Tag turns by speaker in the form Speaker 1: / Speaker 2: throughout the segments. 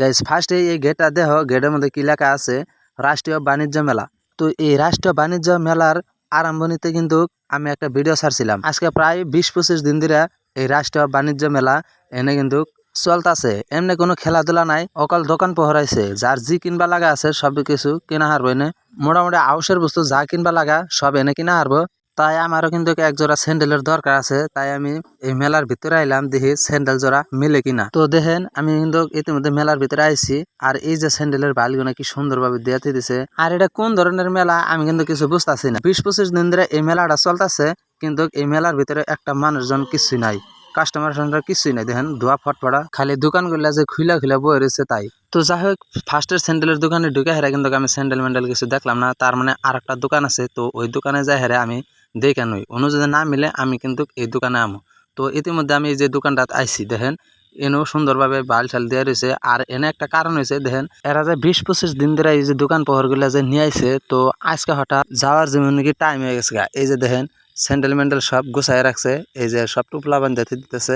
Speaker 1: Guys ফার্স্টে এই গেটটা দেহ গেটের মধ্যে কি লেখা আছে? রাষ্ট্রীয় বাণিজ্য মেলা। তো এই রাষ্ট্রীয় বাণিজ্য মেলার আরম্ভণীতে কিন্তু আমি একটা ভিডিও ছাড়ছিলাম। আজকে প্রায় বিশ পঁচিশ দিন ধরে এই রাষ্ট্রীয় বাণিজ্য মেলা এনে কিন্তু চলতাছে। এমনি কোনো খেলাধুলা নাই, অকল দোকান পহরাইছে। যার জি কিনবা লাগা আছে সব কিছু কিনা হারবো এনে। মোটামুটি আউসের বস্তু যা কিনবা লাগা, সব এনে কিনা হারবো। তাই আমারও কিন্তু এক জোড়া স্যান্ডেলের দরকার আছে। তাই আমি এই মেলার ভিতরে আইলাম, দেখি স্যান্ডেল জোড়া মিলে কিনা। তো দেখেন, আমি কিন্তু ইতিমধ্যে মেলার ভিতরে আইছি, আর এই যে স্যান্ডেলের বালগুনা কি সুন্দরভাবে দেওয়াতে দিছে আর এটা কোন ধরনের মেলা, আমি কিন্তু কিছু বুঝতেছি না। বিশ পঁচিশ দিন ধরে এই মেলাটা চলতেছে, কিন্তু এই মেলার ভিতরে একটা মানুষজন কিছুই নাই কাস্টমার সঙ্গে কিছুই নাই। দেখেন, ধোয়া ফটফড়া খালি দোকানগুলা যে খুলা খুলা বয়ে রয়েছে তাই। তো যাই হোক ফার্স্টের স্যান্ডেলের দোকানে ঢুকে হেরে কিন্তু আমি স্যান্ডেল ম্যান্ডেল কিছু দেখলাম না, তার মানে আর একটা দোকান আছে। তো ওই দোকানে যাই হেরে আমি দেখে নই অন্য যদি না মিলে আমি কিন্তু এই দোকানে আমো। তো ইতিমধ্যে আমি যে দোকানটাত আইছি, দেখেন, এনেও সুন্দরভাবে বাল ঠাল দেওয়া রয়েছে। আর এনে একটা কারণ হয়েছে দেখেন, এরা যে বিশ পঁচিশ দিন ধরে এই যে দোকান পহরগুলা যে নিয়ে আইছে, তো আজকে হঠাৎ যাওয়ার জন্য নাকি টাইম হয়ে গেছে গা। এই যে দেখেন, স্যান্ডেল ম্যান্ডেল সব গুছাই রাখছে, এই যে সব টুপলা বান্ধাতে দিতেছে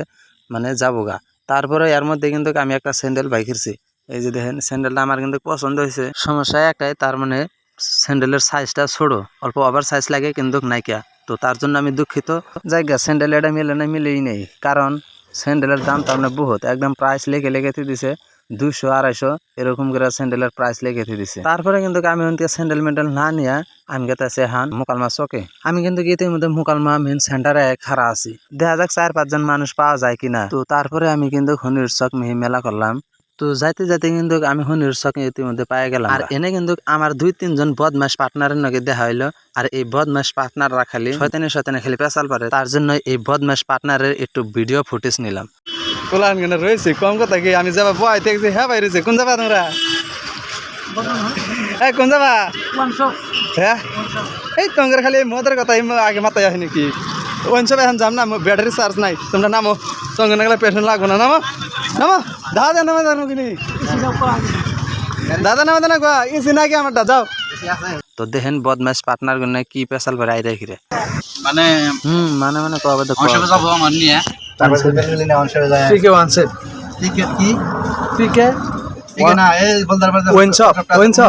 Speaker 1: মানে যাব গা। তারপরে এর মধ্যে কিন্তু আমি একটা স্যান্ডেল বাইকেছি এই যে দেখেন, স্যান্ডেলটা আমার কিন্তু পছন্দ হয়েছে সমস্যা একটাই, তার মানে স্যান্ডেলের সাইজটা ছোটো, অল্প ওভার সাইজ লাগে কিন্তু নাইকা। তো তার জন্য আমি দুঃখিত। জায়গা, স্যান্ডেল এটা মিলে না, মিলেই নেই। কারণ স্যান্ডেলের দাম তার মানে বহুত। একদম প্রাইস লেগে লেগে দিছে দুশো আড়াইশো, এরকম করে স্যান্ডেলের প্রাইস লেগে দিছে। তারপরে কিন্তু আমি ওনকে স্যান্ডেল মেন্ডেল না নিয়ে, আমি গেতেছি হান মোকালমা চকে। আমি কিন্তু ইতিমধ্যে মোকালমা মেন সেন্টারে খাড়া আছি। দেখা যাক চার পাঁচজন মানুষ পাওয়া যায় কিনা। তো তারপরে আমি কিন্তু হনির চক মিহি মেলা করলাম। তো যাইতে যাইতে কিন্তু আমি হনির চক ইতিমধ্যে পাই গেলাম। আর এনে কিন্তু আমার দুই তিনজন বদমাস পার্টনারের নাকি দেখা হইল। আর এই বদমাস পার্টনাররা খালি শয়তানি শয়তানি খালি পেশাল পারে। তার জন্য এই বদমাস পার্টনারের একটু ভিডিও ফুটেজ নিলাম।
Speaker 2: কোলান কেন রয়েছে? কম কথা কি? আমি যাবা বয় দেখছি হ্যাঁ ভাই রয়েছে। কোন যাবা তোমরা? হ্যাঁ কোন যাবা? হ্যাঁ? এই তোমার খালি মদের কথা আগে মাথায় আসে নাকি ওই সব এখন যাম না ব্যাটারি চার্জ নাই। তোমরা নামো। সঙ্গে না গেলে পেশেন্ট লাগবো না। নামো নামো দাদা নামা জানো কিনি দাদা নামা জানা কোয়া ইসি নাকি আমারটা যাও।
Speaker 1: তো দেখেন বদমাস পার্টনারগুলো কি পেশাল পারে আই রেখে
Speaker 3: মানে
Speaker 1: হুম মানে মানে কবে তো
Speaker 3: অংশবে যাব আমার নিয়ে।
Speaker 2: তারপর না যায়
Speaker 3: টিকিট কি? ঠিক না এই
Speaker 4: wine shop.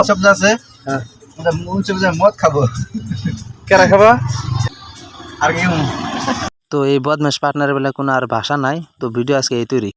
Speaker 3: সব আছে হ্যাঁ মদ খাব।
Speaker 4: কেরা খাবা?
Speaker 3: আর কি
Speaker 1: তো এই বদমাস পার্টনারের বেলা কোনো আর ভাষা নাই তো ভিডিও আজকে এই তৈরি।